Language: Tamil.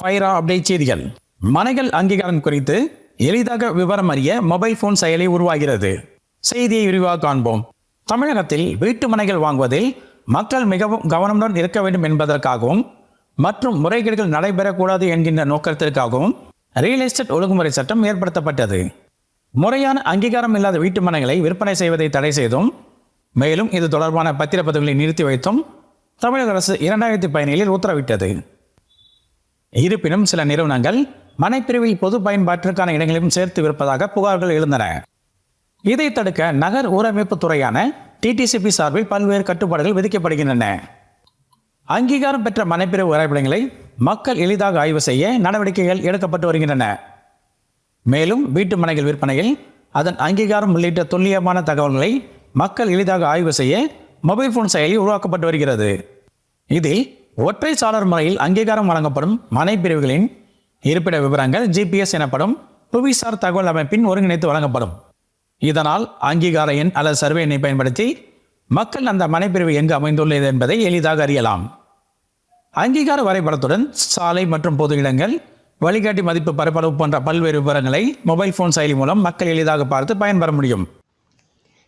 ஃபைரா அப்டேட் செய்திகள். மனைகள் அங்கீகாரம் குறித்து எளிதாக விவரம் அறிய மொபைல் போன் செயலி உருவாகிறது. செய்தியை விரிவாக காண்போம். தமிழகத்தில் வீட்டு மனைகள் வாங்குவதில் மக்கள் மிகவும் கவனமுடன் இருக்க வேண்டும் என்பதற்காகவும் மற்றும் முறைகேடுகள் நடைபெறக்கூடாது என்கின்ற நோக்கத்திற்காகவும் ரியல் எஸ்டேட் ஒழுங்குமுறை சட்டம் ஏற்படுத்தப்பட்டது. முறையான அங்கீகாரம் இல்லாத வீட்டு மனைகளை விற்பனை செய்வதை தடை செய்தும் மேலும் இது தொடர்பான பத்திரப்பதிவுகளை நிறுத்தி வைத்தும் தமிழக அரசு இரண்டாயிரத்தி பதினேழில் உத்தரவிட்டது. இருப்பினும் சில நிறுவனங்கள் மனைப்பிரிவில் பொது பயன்பாட்டிற்கான இடங்களையும் சேர்த்து விற்பதாக புகார்கள் எழுந்தன. இதை தடுக்க நகர் ஊரமைப்பு துறையான டிடிசிபி சார்பில் பல்வேறு கட்டுப்பாடுகள் விதிக்கப்படுகின்றன. அங்கீகாரம் பெற்ற மனைப்பிரிவு வரைபடங்களை மக்கள் எளிதாக ஆய்வு செய்ய நடவடிக்கைகள் எடுக்கப்பட்டு வருகின்றன. மேலும் வீட்டு மனைகள் விற்பனையில் அதன் அங்கீகாரம் உள்ளிட்ட துல்லியமான தகவல்களை மக்கள் எளிதாக ஆய்வு செய்ய மொபைல் போன் செயலி உருவாக்கப்பட்டு வருகிறது. இதில் ஒற்றை சாளர் முறையில் அங்கீகாரம் வழங்கப்படும் மனைப்பிரிவுகளின் இருப்பிட விவரங்கள் ஜிபிஎஸ் எனப்படும் புவிசார் தகவல் அமைப்பின் ஒருங்கிணைத்து வழங்கப்படும். இதனால் அங்கீகார எண் அல்லது சர்வே எண்ணை பயன்படுத்தி மக்கள் அந்த மனைப்பிரிவு எங்கு அமைந்துள்ளது என்பதை எளிதாக அறியலாம். அங்கீகார வரைபடத்துடன் சாலை மற்றும் பொது இடங்கள் வழிகாட்டி மதிப்பு பரப்பளவு போன்ற பல்வேறு விவரங்களை மொபைல் போன் செயலி மூலம் மக்கள் எளிதாக பார்த்து பயன்பெற முடியும்.